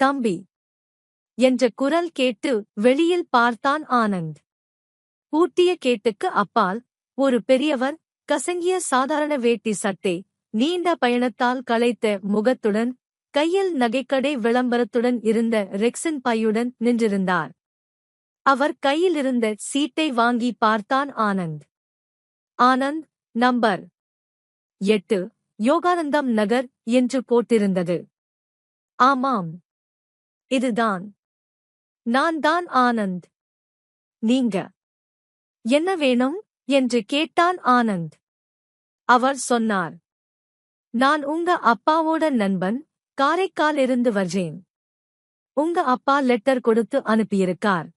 தம்பி! என்ற குரல் கேட்டு வெளியில் பார்த்தான் ஆனந்த். பூட்டிய கேட்டுக்கு அப்பால் ஒரு பெரியவர் கசங்கிய சாதாரண வேட்டி சட்டை நீண்ட பயணத்தால் களைத்த முகத்துடன் கையில் நகைக்கடை விளம்பரத்துடன் இருந்த ரெக்ஸின் பையுடன் நின்றிருந்தார். அவர் கையிலிருந்த சீட்டை வாங்கி பார்த்தான் ஆனந்த். ஆனந்த் நம்பர் எட்டு யோகானந்தம் நகர் என்று போட்டிருந்தது. ஆமாம் இதுதான். நான் தான் ஆனந்த். நீங்க. என்ன வேணும்? என்று கேட்டான் ஆனந்த். அவர் சொன்னார். நான் உங்க அப்பாவோட நண்பன் காரைக்கால் இருந்து வர்றேன். உங்க அப்பா லெட்டர் கொடுத்து அனுப்பியிருக்கார்.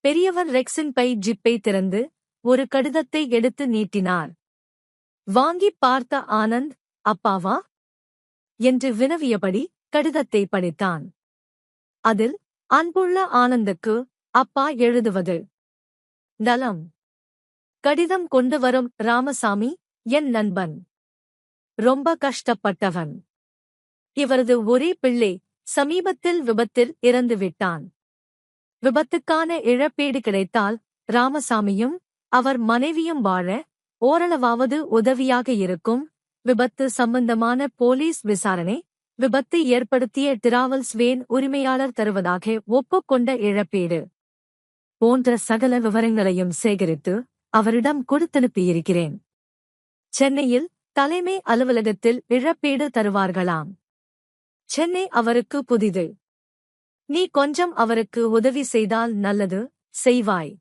பெரியவர் ரெக்ஸின் பை ஜிப்பை திறந்து ஒரு கடிதத்தை எடுத்து நீட்டினார். வாங்கிப் பார்த்த ஆனந்த் அப்பாவா? என்று வினவியபடி கடிதத்தை படித்தான். அதில் அன்புள்ள ஆனந்துக்கு அப்பா எழுதுவது. நலம் கடிதம் கொண்டு வரும் ராமசாமி என் நண்பன். ரொம்ப கஷ்டப்பட்டவன். இவரது ஒரே பிள்ளை சமீபத்தில் விபத்தில் இறந்து விட்டான். விபத்துக்கான இழப்பீடு கிடைத்தால் ராமசாமியும் அவர் மனைவியும் வாழ ஓரளவாவது உதவியாக இருக்கும். விபத்து சம்பந்தமான போலீஸ் விசாரணை விபத்து ஏற்படுத்திய டிராவல்ஸ் வேன் உரிமையாளர் தருவதாக ஒப்புக்கொண்ட இழப்பீடு. போன்ற சகல விவரங்களையும் சேகரித்து அவரிடம் கொடுத்தனுப்பியிருக்கிறேன். சென்னையில் தலைமை அலுவலகத்தில் இழப்பீடு தருவார்களாம். சென்னை அவருக்கு புதிது. நீ கொஞ்சம் அவருக்கு உதவி செய்தால் நல்லது செய்வாய்.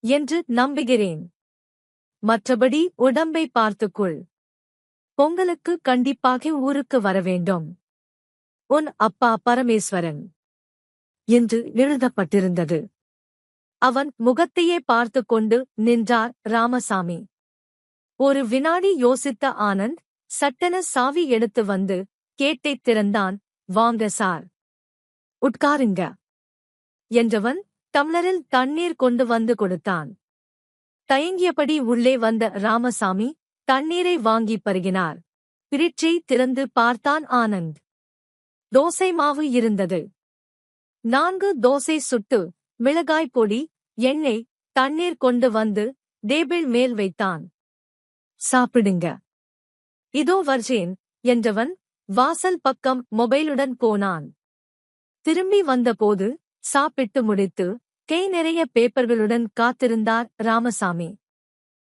என்று நம்புகிறேன். மற்றபடி உடம்பை பார்த்துக்கொள். பொங்கலுக்கு கண்டிப்பாக ஊருக்கு வரவேண்டும் உன் அப்பா பரமேஸ்வரன். என்று எழுதப்பட்டிருந்தது. அவன் முகத்தையே பார்த்து கொண்டு நின்றார் ராமசாமி. ஒரு வினாடி யோசித்த ஆனந்த் சட்டென சாவி எடுத்து வந்து கேட்டை திறந்தான். வாங்க சார். உட்காருங்க. என்றவன் டம்ளரில் தண்ணீர் கொண்டு வந்து கொடுத்தான். தயங்கியபடி உள்ளே வந்த ராமசாமி தண்ணீரை வாங்கி பருகினார். பிரிட்சை திறந்து பார்த்தான் ஆனந்த். தோசை மாவு இருந்தது. நான்கு தோசை சுட்டு மிளகாய் பொடி எண்ணெய் தண்ணீர் கொண்டு வந்து டேபிள் மேல் வைத்தான். சாப்பிடுங்க. இதோ வர்ஜேன் என்றவன் வாசல் பக்கம் மொபைலுடன் போனான். திரும்பி வந்தபோது சாப்பிட்டு முடித்து கை நிறைய பேப்பர்களுடன் காத்திருந்தார் ராமசாமி.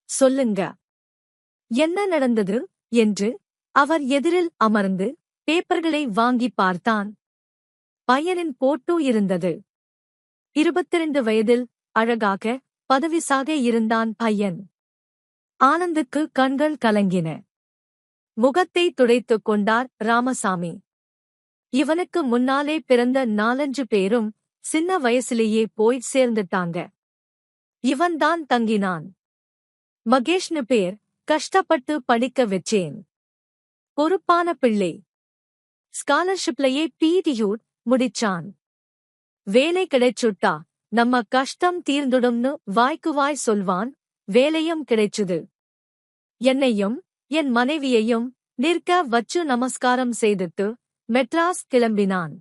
சொல்லுங்க. என்ன நடந்தது? என்று அவர் எதிரில் அமர்ந்து பேப்பர்களை வாங்கி பார்த்தான். பையனின் போட்டோ இருந்தது. இருபத்திரண்டு வயதில் அழகாக பதவிசாக இருந்தான் பையன். ஆனந்துக்கு கண்கள் கலங்கின. முகத்தை துடைத்துக் கொண்டார் ராமசாமி. இவனுக்கு முன்னாலே பிறந்த நாலஞ்சு பேரும் சின்ன வயசிலேயே போய் சேர்ந்துட்டாங்க. இவன்தான் தங்கினான். மகேஷ்னு பேர் கஷ்டப்பட்டு படிக்க வச்சேன். பொறுப்பான பிள்ளை. ஸ்காலர்ஷிப்லயே பிடியூட் முடிச்சான். வேலை கிடைச்சுட்டா நம்ம கஷ்டம் தீர்ந்துடும்னு வாய்க்கு வாய் சொல்வான் வேலையும் கிடைச்சுது. என்னையும் என் மனைவியையும் நிற்க வச்சு நமஸ்காரம் செய்துட்டு மெட்ராஸ் கிளம்பினான்.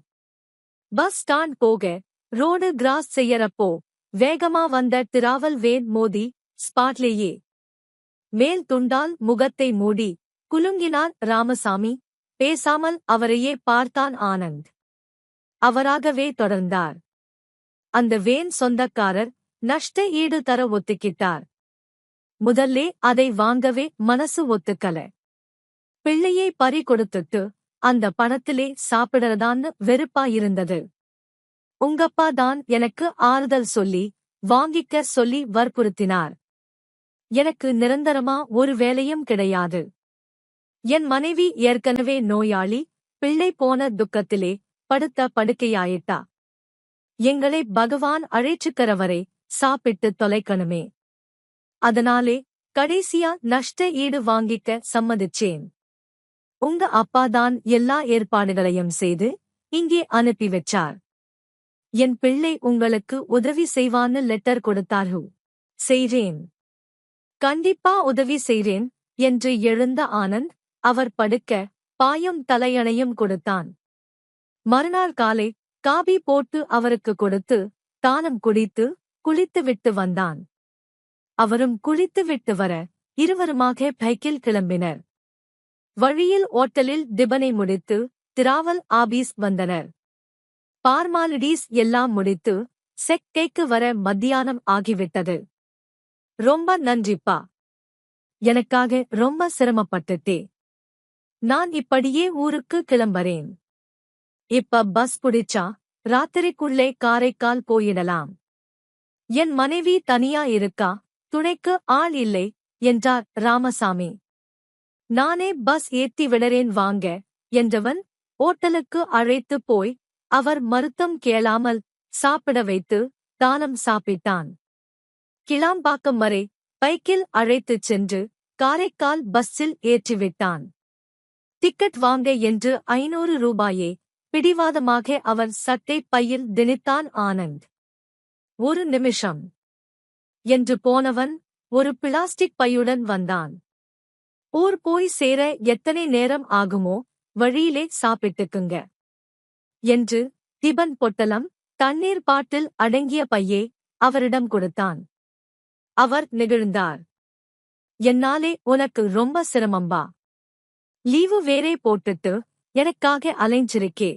பஸ் ஸ்டாண்ட் போக ரோடு கிராஸ் செய்யறப்போ வேகமா வந்த திராவல் வேன் மோதி ஸ்பாட்லேயே மேல் துண்டால் முகத்தை மூடி குலுங்கினார் ராமசாமி பேசாமல் அவரையே பார்த்தான் ஆனந்த். அவராகவே தொடர்ந்தார். அந்த வேன் சொந்தக்காரர் நஷ்ட ஈடு தர ஒத்துக்கிட்டார். முதல்லே அதை வாங்கவே மனசு ஒத்துக்கல. பிள்ளையை பறி கொடுத்துட்டு அந்த பணத்திலே சாப்பிடறதான்னு வெறுப்பா இருந்தது உங்கப்பா தான் எனக்கு ஆறுதல் சொல்லி வாங்கிக்க சொல்லி வற்புறுத்தினார். எனக்கு நிரந்தரமா ஒரு வேலையும் கிடையாது. என் மனைவி ஏற்கனவே நோயாளி பிள்ளை போன துக்கத்திலே படுத்த படுக்கையாயிட்டா. எங்களை பகவான் அழைச்சுக்கிறவரை சாப்பிட்டு தொலைக்கணுமே. அதனாலே கடைசியா நஷ்ட ஈடு வாங்கிக்க சம்மதிச்சேன். உங்க அப்பாதான் எல்லா ஏற்பாடுகளையும் செய்து இங்கே அனுப்பி வச்சார். என் பிள்ளை உங்களுக்கு உதவி செய்வான்னு லெட்டர் கொடுத்தார்கள். செய்றேன் கண்டிப்பா உதவி செய்றேன் என்று எழுந்த ஆனந்த் அவர் படுக்க பாயும் தலையணையும் கொடுத்தான். மறுநாள் காலை காபி போட்டு அவருக்கு கொடுத்து தானும் குடித்து குளித்துவிட்டு வந்தான். அவரும் குளித்துவிட்டு வர இருவருமாக பைக்கில் கிளம்பினர். வழியில் ஓட்டலில் திபனை முடித்து திராவல் ஆபீஸ் வந்தனர். பார்மாலிடீஸ் எல்லாம் முடித்து செக் வர மத்தியானம் ஆகிவிட்டது. ரொம்ப நன்றிப்பா. எனக்காக ரொம்ப சிரமப்பட்டுட்டே. நான் இப்படியே ஊருக்கு கிளம்பறேன். இப்ப பஸ் புடிச்சா ராத்திரிக்குள்ளே காரைக்கால் போயிடலாம். என் மனைவி தனியா இருக்கா? துணைக்கு ஆள் இல்லை என்றார் ராமசாமி. நானே பஸ் ஏத்தி விடறேன் வாங்க என்றவன் ஓட்டலுக்கு அழைத்துப் போய் அவர் மருத்தம் கேளாமல் சாப்பிட வைத்து தானம் சாப்பிட்டான். கிளாம்பாக்கம் வரை பைக்கில் அழைத்துச் சென்று காரைக்கால் பஸ்ஸில் ஏற்றிவிட்டான். டிக்கெட் வாங்க என்று ஐநூறு ரூபாயே பிடிவாதமாக அவர் சட்டை பையில் திணித்தான் ஆனந்த். ஒரு நிமிஷம். என்று போனவன் ஒரு பிளாஸ்டிக் பையுடன் வந்தான். ஊர் போய் சேர எத்தனை நேரம் ஆகுமோ வழியிலே சாப்பிட்டுக்குங்க. என்று திபன் பொட்டலம் தண்ணீர் பாட்டில் அடங்கிய பையே அவரிடம் கொடுத்தான். அவர் நெகிழ்ந்தார். என்னாலே உனக்கு ரொம்ப சிரமம்பா லீவு வேறே போட்டுட்டு எனக்காக அலைஞ்சிருக்கே.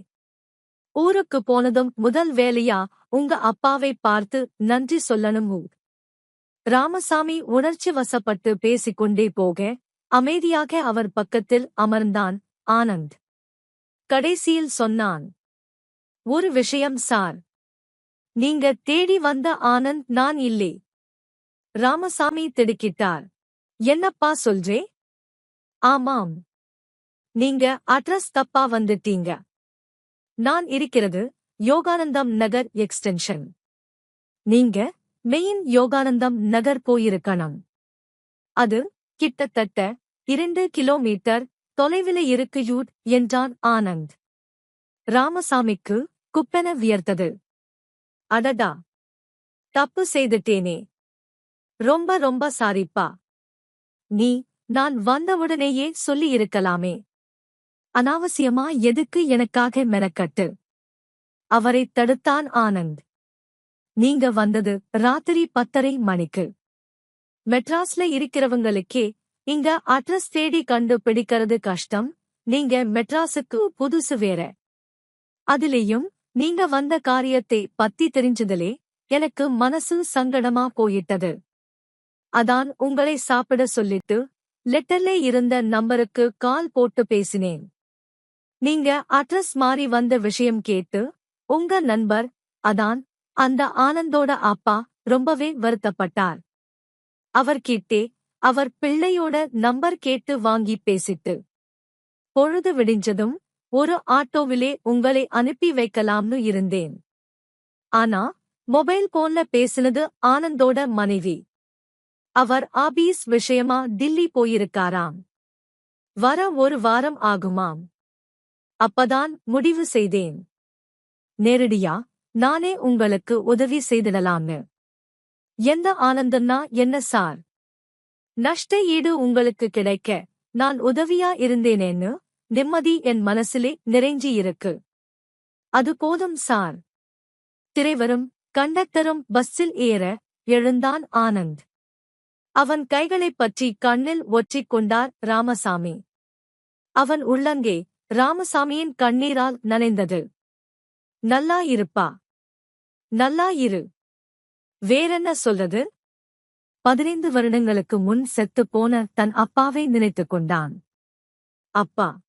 ஊருக்கு போனதும் முதல் வேலையா உங்க அப்பாவை பார்த்து நன்றி சொல்லணும் ராமசாமி உணர்ச்சி வசப்பட்டு பேசிக்கொண்டே போக அமைதியாக அவர் பக்கத்தில் அமர்ந்தான் ஆனந்த். கடைசியில் சொன்னான் ஒரு விஷயம் சார். நீங்க தேடி வந்த ஆனந்த் நான் இல்லை. ராமசாமி திடுக்கிட்டார். என்னப்பா சொல்றே? ஆமாம். நீங்க அட்ரஸ் தப்பா வந்துட்டீங்க. நான் இருக்கிறது யோகானந்தம் நகர் எக்ஸ்டென்ஷன். நீங்க மெயின் யோகானந்தம் நகர் போயிருக்கணும். அது கிட்டத்தட்ட இரண்டு கிலோமீட்டர் தொலைவில இருக்கு யூட் என்றான் ஆனந்த். ராமசாமிக்கு குப்பென வியர்த்தது. அடடா! தப்பு செய்துட்டேனே! ரொம்ப ரொம்ப சாரிப்பா. நீ நான் வந்தவுடனேயே சொல்லியிருக்கலாமே அனாவசியமா எதுக்கு எனக்காக மெனக்கட்டு? அவரை தடுத்தான் ஆனந்த். நீங்க வந்தது ராத்திரி பத்தரை மணிக்கு. மெட்ராஸ்ல இருக்கிறவங்களுக்கே இங்க அட்ரஸ் தேடி கண்டு பிடிக்கிறது கஷ்டம் நீங்க மெட்ராஸுக்கு புதுசு வேற. அதுலேயும் நீங்க வந்த காரியத்தை பத்தி தெரிஞ்சதிலே எனக்கு மனசு சங்கடமா போயிட்டது. அதான் உங்களை சாப்பிட சொல்லிட்டு லெட்டர்லே இருந்த நம்பருக்கு கால் போட்டு பேசினேன். நீங்க அட்ரஸ் மாறி வந்த விஷயம் கேட்டு உங்க நண்பர் அதான் அந்த ஆனந்தோட அப்பா ரொம்பவே வருத்தப்பட்டார். அவர் கிட்டே அவர் பிள்ளையோட நம்பர் கேட்டு வாங்கி பேசிட்டு. பொழுது விடிஞ்சதும் ஒரு ஆட்டோவிலே உங்களை அனுப்பி வைக்கலாம்னு இருந்தேன். ஆனா மொபைல் போன்ல பேசினது ஆனந்தோட மனைவி. அவர் ஆபீஸ் விஷயமா டில்லி போயிருக்காராம். வர ஒரு வாரம் ஆகுமாம். அப்பதான் முடிவு செய்தேன். நேரடியா நானே உங்களுக்கு உதவி செய்திடலாம்னு எந்த ஆனந்தன்னா என்ன சார்? நஷ்ட ஈடு உங்களுக்கு கிடைக்க நான் உதவியா இருந்தேனேன்னு நிம்மதி என் மனசிலே நிறைஞ்சி இருக்கு அது போதும் சார். திரைவரும் கண்டக்டரும் பஸ்ஸில் ஏற எழுந்தான் ஆனந்த். அவன் கைகளைப் பற்றி கண்ணில் ஒற்றிக் கொண்டார் ராமசாமி. அவன் உள்ளங்கே ராமசாமியின் கண்ணீரால் நனைந்தது. நல்லா இருப்பா நல்லா இரு வேறென்ன சொல்றது? பதினைந்து வருடங்களுக்கு முன் செத்துப் போன தன் அப்பாவை நினைத்துக் கொண்டான். அப்பா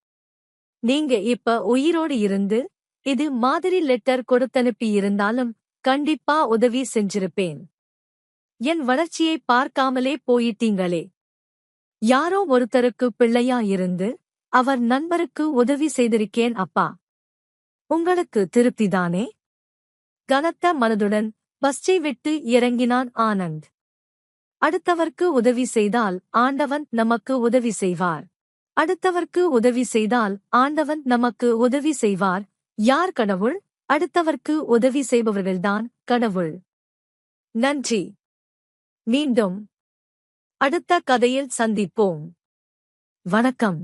நீங்க இப்ப உயிரோடு இருந்து இது மாதிரி லெட்டர் கொடுத்தனுப்பி இருந்தாலும் கண்டிப்பா உதவி செஞ்சிருப்பேன். என் வளர்ச்சியை பார்க்காமலே போயிட்டீங்களே. யாரோ ஒருத்தருக்கு பிள்ளையா இருந்து அவர் நண்பருக்கு உதவி செய்திருக்கேன் அப்பா. உங்களுக்கு திருப்திதானே? கனத்த மனதுடன் பஸ்ஸை விட்டு இறங்கினான் ஆனந்த். அடுத்தவர்க்கு உதவி செய்தால் ஆண்டவன் நமக்கு உதவி செய்வார். அடுத்தவர்க்கு உதவி செய்தால் ஆண்டவன் நமக்கு உதவி செய்வார். யார் கடவுள்? அடுத்தவர்க்கு உதவி செய்பவர்கள்தான் கடவுள். நன்றி. மீண்டும் அடுத்த கதையில் சந்திப்போம். வணக்கம்.